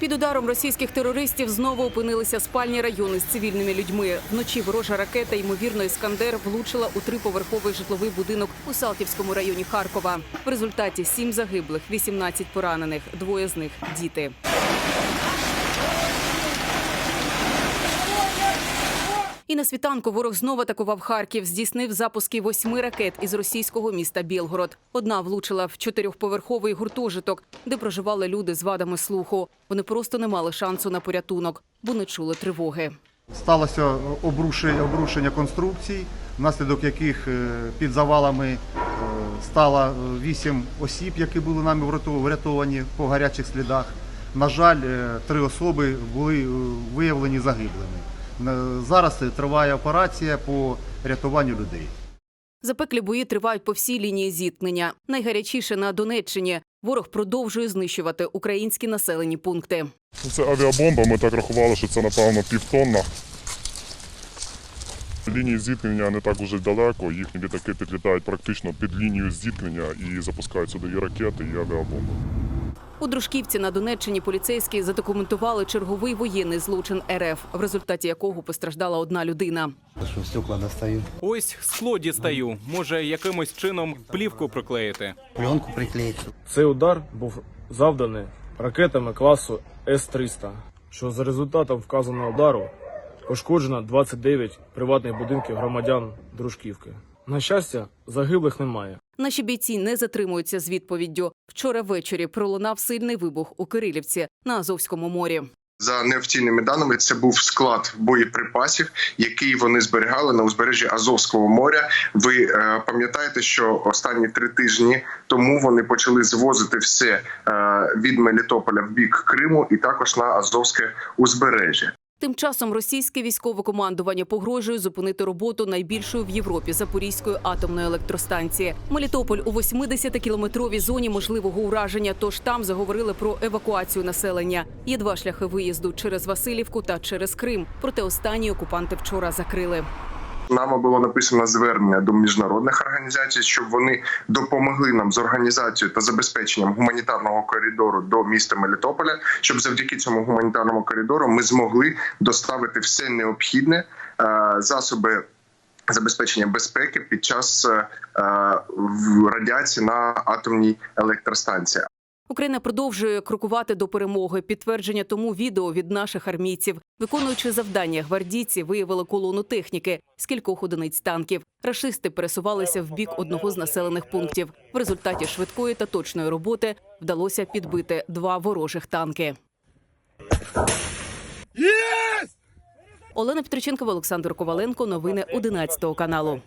Під ударом російських терористів знову опинилися спальні райони з цивільними людьми. Вночі ворожа ракета, ймовірно, іскандер, влучила у триповерховий житловий будинок у Салтівському районі Харкова. В результаті сім загиблих, 18 поранених. Двоє з них діти. І на світанку ворог знову атакував Харків, здійснив запуски восьми ракет із російського міста Білгород. Одна влучила в чотирьохповерховий гуртожиток, де проживали люди з вадами слуху. Вони просто не мали шансу на порятунок, бо не чули тривоги. Сталося обрушення, обрушення конструкцій, внаслідок яких е, під завалами е, стало вісім осіб, які були нами врятов- врятовані по гарячих слідах. На жаль, е, три особи були виявлені загиблими. Зараз триває операція по рятуванню людей. Запеклі бої тривають по всій лінії зіткнення. Найгарячіше на Донеччині. Ворог продовжує знищувати українські населені пункти. Це авіабомба, ми так рахували, що це напевно півтонна. Лінії зіткнення не так уже далеко, їхні літаки підлітають практично під лінію зіткнення і запускають сюди і ракети, і авіабомби. У Дружківці на Донеччині поліцейські задокументували черговий воєнний злочин РФ, в результаті якого постраждала одна людина. Що стекла достаю, Ось скло дістаю. Може, якимось чином плівку приклеїти. пленку приклеить. Цей удар був завданий ракетами класу С-300, що за результатом вказаного удару пошкоджено 29 приватних будинків громадян Дружківки. На щастя, загиблих немає. Наші бійці не затримуються з відповіддю. Вчора ввечері пролунав сильний вибух у Кирилівці на Азовському морі. За неофіційними даними, це був склад боєприпасів, який вони зберігали на узбережжі Азовського моря. Ви е, пам'ятаєте, що останні три тижні тому вони почали звозити все е, від Мелітополя в бік Криму і також на Азовське узбережжя. Тим часом російське військове командування погрожує зупинити роботу найбільшої в Європі Запорізької атомної електростанції. Мелітополь у 80-кілометровій зоні можливого ураження. Тож там заговорили про евакуацію населення. Є два шляхи виїзду через Васильівку та через Крим. Проте останні окупанти вчора закрили. Нами було написано звернення до міжнародних організацій, щоб вони допомогли нам з організацією та забезпеченням гуманітарного коридору до міста Мелітополя, щоб завдяки цьому гуманітарному коридору ми змогли доставити все необхідне е, засоби. Забезпечення безпеки під час е, е, радіації на атомній електростанції. Україна продовжує крокувати до перемоги. Підтвердження тому відео від наших армійців. Виконуючи завдання, гвардійці виявили колону техніки з кількох одиниць танків. Рашисти пересувалися в бік одного з населених пунктів. В результаті швидкої та точної роботи вдалося підбити два ворожих танки. Олена Петриченкова, Олександр Коваленко. Новини 11 каналу.